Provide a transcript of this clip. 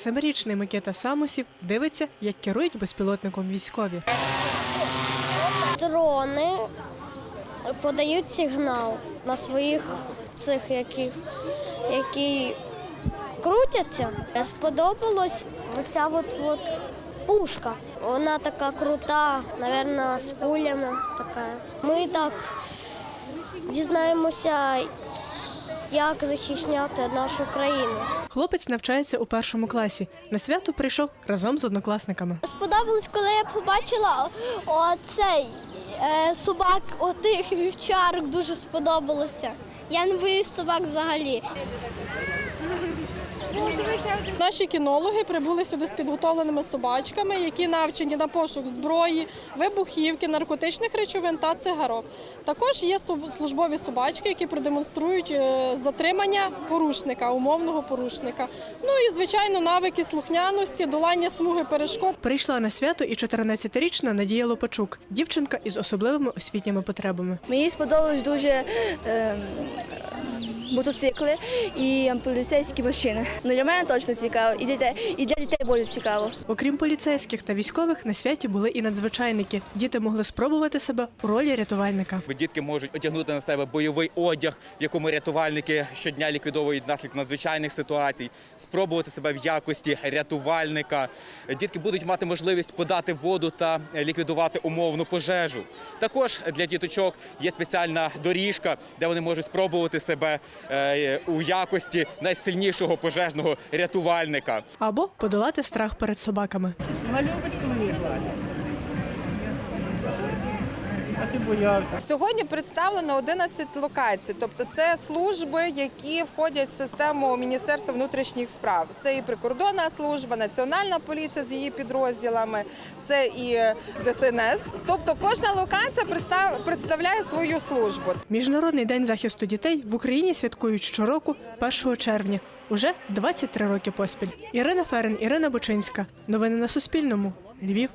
Семирічний Микита Самусів дивиться, як керують безпілотником військові. Дрони подають сигнал на своїх цих, яких, які крутяться. Сподобалось оця от, от пушка. Вона така крута, мабуть, з пулями така. Ми так дізнаємося, як захищати нашу країну. Хлопець навчається у першому класі. На свято прийшов разом з однокласниками. Сподобалось, коли я побачила оцей е, собак, отих вівчарок дуже сподобалося. Я не боюсь собак взагалі. Наші кінологи прибули сюди з підготовленими собачками, які навчені на пошук зброї, вибухівки, наркотичних речовин та цигарок. Також є службові собачки, які продемонструють е, затримання порушника, умовного порушника. Ну і звичайно навики слухняності, долання смуги перешкод. Прийшла на свято і 14-річна Надія Лопачук, дівчинка із особливими освітніми потребами. Мені сподобались дуже е, мотоцикли і поліцейські машини. Ну, для мене точно цікаво, і для, дітей- і для дітей дуже цікаво. Окрім поліцейських та військових, на святі були і надзвичайники. Діти могли спробувати себе у ролі рятувальника. Дітки можуть одягнути на себе бойовий одяг, в якому рятувальники щодня ліквідовують наслідки надзвичайних ситуацій, спробувати себе в якості рятувальника. Дітки будуть мати можливість подати воду та ліквідувати умовну пожежу. Також для діточок є спеціальна доріжка, де вони можуть спробувати себе у якості найсильнішого пожежного рятувальника. Або подолати страх перед собаками. Вона любить, коли ти боявся. Сьогодні представлено 11 локацій, тобто це служби, які входять в систему Міністерства внутрішніх справ. Це і прикордонна служба, національна поліція з її підрозділами, це і ДСНС. Тобто кожна локація представ- представляє свою службу. Міжнародний день захисту дітей в Україні святкують щороку 1 червня. Уже 23 роки поспіль. Ірина Ферен, Ірина Бочинська. Новини на Суспільному. Львів.